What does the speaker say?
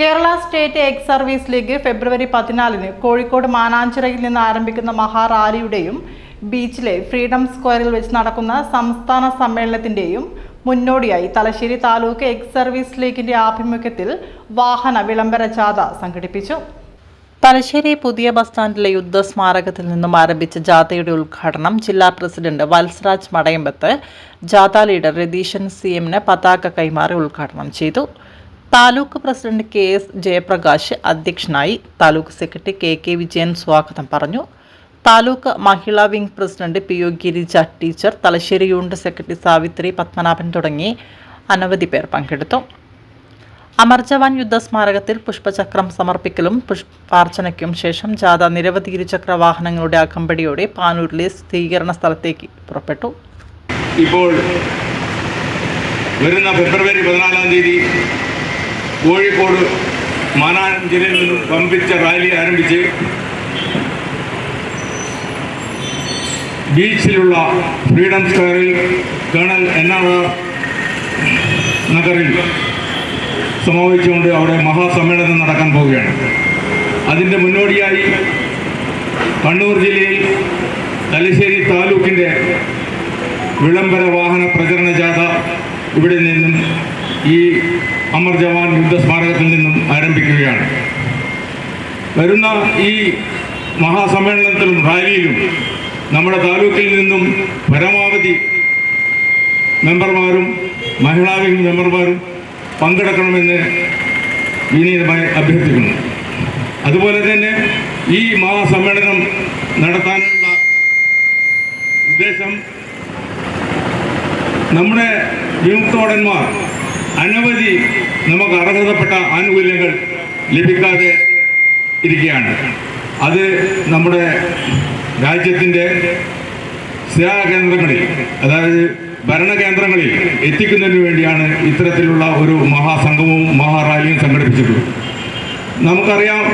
Kerala state ex service league ഫെബ്രുവരി പതിനാലിന് കോഴിക്കോട് മാനാഞ്ചിറയിൽ നിന്ന് ആരംഭിക്കുന്ന മഹാറാലിയുടെയും ബീച്ചിലെ ഫ്രീഡം സ്ക്വയറിൽ വെച്ച് നടക്കുന്ന സംസ്ഥാന സമ്മേളനത്തിന്റെയും മുന്നോടിയായി തലശ്ശേരി താലൂക്ക് എക്സ് സർവീസ് ലീഗിന്റെ ആഭിമുഖ്യത്തിൽ വാഹന വിളംബര ജാഥ സംഘടിപ്പിച്ചു. തലശ്ശേരി പുതിയ ബസ് സ്റ്റാൻഡിലെ യുദ്ധസ്മാരകത്തിൽ നിന്നും ആരംഭിച്ച ജാഥയുടെ ഉദ്ഘാടനം ജില്ലാ പ്രസിഡന്റ് വത്സരാജ് മടയമ്പത്ത് ജാഥ ലീഡർ രതീശൻ സി എമ്മിന് പതാക കൈമാറി ഉദ്ഘാടനം ചെയ്തു. Taluk president K S Jayaprakash അധ്യക്ഷനായി taluk secretary K K Vijayan സ്വാഗതം പറഞ്ഞു. Taluk Mahila wing president P O Girija teacher Thalassery unit secretary Savithri Padmanabhan തുടങ്ങി അനവധി പേർ പങ്കെടുത്തു. അമർ ജവാൻ യുദ്ധസ്മാരകത്തിൽ പുഷ്പചക്രം സമർപ്പിക്കലും പുഷ്പാർച്ചനയ്ക്കും ശേഷം ജാഥ നിരവധി ഇരുചക്ര വാഹനങ്ങളുടെ അകമ്പടിയോടെ പാനൂരിലെ സ്ഥിരീകരണ സ്ഥലത്തേക്ക് പുറപ്പെട്ടു. ഇപ്പോൾ വരുന്ന ഫെബ്രുവരി പതിനാലാം തീയതി കോഴിക്കോട് മാനാനം ജില്ലയിൽ നിന്ന് പമ്പിച്ച റാലി ആരംഭിച്ച് ബീച്ചിലുള്ള ഫ്രീഡം സ്ക്വയറിൽ കേണൽ എൻ ആർ നഗറിൽ സമാപിച്ചുകൊണ്ട് അവിടെ മഹാസമ്മേളനം നടക്കാൻ പോവുകയാണ്. അതിന്റെ മുന്നോടിയായി കണ്ണൂർ ജില്ലയിൽ തലശ്ശേരി താലൂക്കിന്റെ വിളംബര വാഹന പ്രചരണ ജാഥ ഇവിടെ നിന്നും ഈ അമർ ജവാൻ യുദ്ധ സ്മാരകത്തിൽ നിന്നും ആരംഭിക്കുകയാണ്. വരുന്ന ഈ മഹാസമ്മേളനത്തിലും റാലിയിലും നമ്മുടെ താലൂക്കിൽ നിന്നും പരമാവധി മെമ്പർമാരും മഹിളാ വിംഗ് മെമ്പർമാരും പങ്കെടുക്കണമെന്ന് വിനീതമായി അഭ്യർത്ഥിക്കുന്നു. അതുപോലെ തന്നെ ഈ മഹാസമ്മേളനം നടത്താനുള്ള ഉദ്ദേശം നമ്മുടെ വിമുക്തോടന്മാർ അനവധി നമുക്ക് അർഹതപ്പെട്ട ആനുകൂല്യങ്ങൾ ലഭിക്കാതെ ഇരിക്കുകയാണ്. അത് നമ്മുടെ രാജ്യത്തിന്റെ സേവാകേന്ദ്രങ്ങളിൽ അതായത് ഭരണകേന്ദ്രങ്ങളിൽ എത്തിക്കുന്നതിന് വേണ്ടിയാണ് ഇത്തരത്തിലുള്ള ഒരു മഹാസംഗമവും മഹാറാലിയും സംഘടിപ്പിച്ചിട്ടുള്ളത്. നമുക്കറിയാം